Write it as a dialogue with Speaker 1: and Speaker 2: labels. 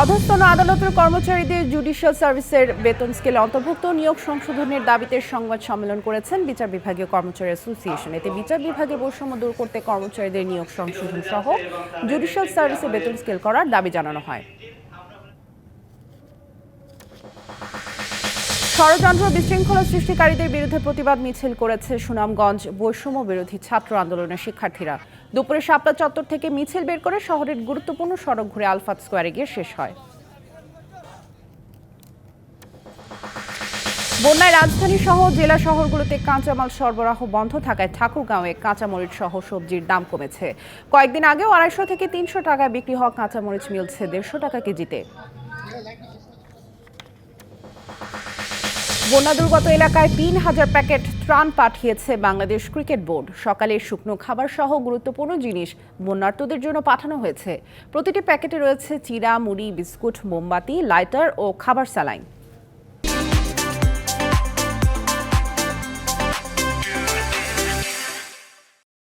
Speaker 1: অধস্তন আদালতের কর্মচারীদের জুডিশিয়াল সার্ভিসের বেতন স্কেলে অন্তর্ভুক্ত নিয়োগ সংশোধনের দাবিতে সংবাদ সম্মেলন করেছেন বিচার বিভাগীয় কর্মচারী অ্যাসোসিয়েশন। এতে বিচার বিভাগে বৈষম্য দূর করতে কর্মচারীদের নিয়োগ সংশোধন সহ জুডিশিয়াল সার্ভিসে বেতন স্কেল করার দাবি জানানো হয়। ষড়যন্ত্র বিশৃঙ্খলা সৃষ্টিকারীদের বিরুদ্ধে প্রতিবাদ মিছিল করেছে সুনামগঞ্জ বৈষম্য বিরোধী ছাত্র আন্দোলনের শিক্ষার্থীরা। দুপুরে শাপলা চত্বর থেকে মিছিল বের করে শহরের গুরুত্বপূর্ণ সড়ক ঘুরে আলফাত স্কোয়ারে গিয়ে শেষ হয়। বন্যায় রাজধানী সহ জেলা শহরগুলোতে কাঁচামাল সরবরাহ বন্ধ থাকায় ঠাকুরগাঁওয়ে কাঁচামরিচ সহ সবজির দাম কমেছে। কয়েকদিন আগেও আড়াইশো থেকে তিনশো টাকায় বিক্রি হওয়া কাঁচামরিচ মিলছে দেড়শো টাকা কেজিতে। বন্যা দুর্গত এলাকায় তিন হাজার প্যাকেট ত্রাণ পাঠিয়েছে বাংলাদেশ ক্রিকেট বোর্ড। সকালে শুকনো খাবার সহ গুরুত্বপূর্ণ জিনিস বন্যার্থদের জন্য পাঠানো হয়েছে। প্রতিটি প্যাকেটে রয়েছে চিরা, মুড়ি, বিস্কুট, মোমবাতি, লাইটার ও খাবার স্যালাইন।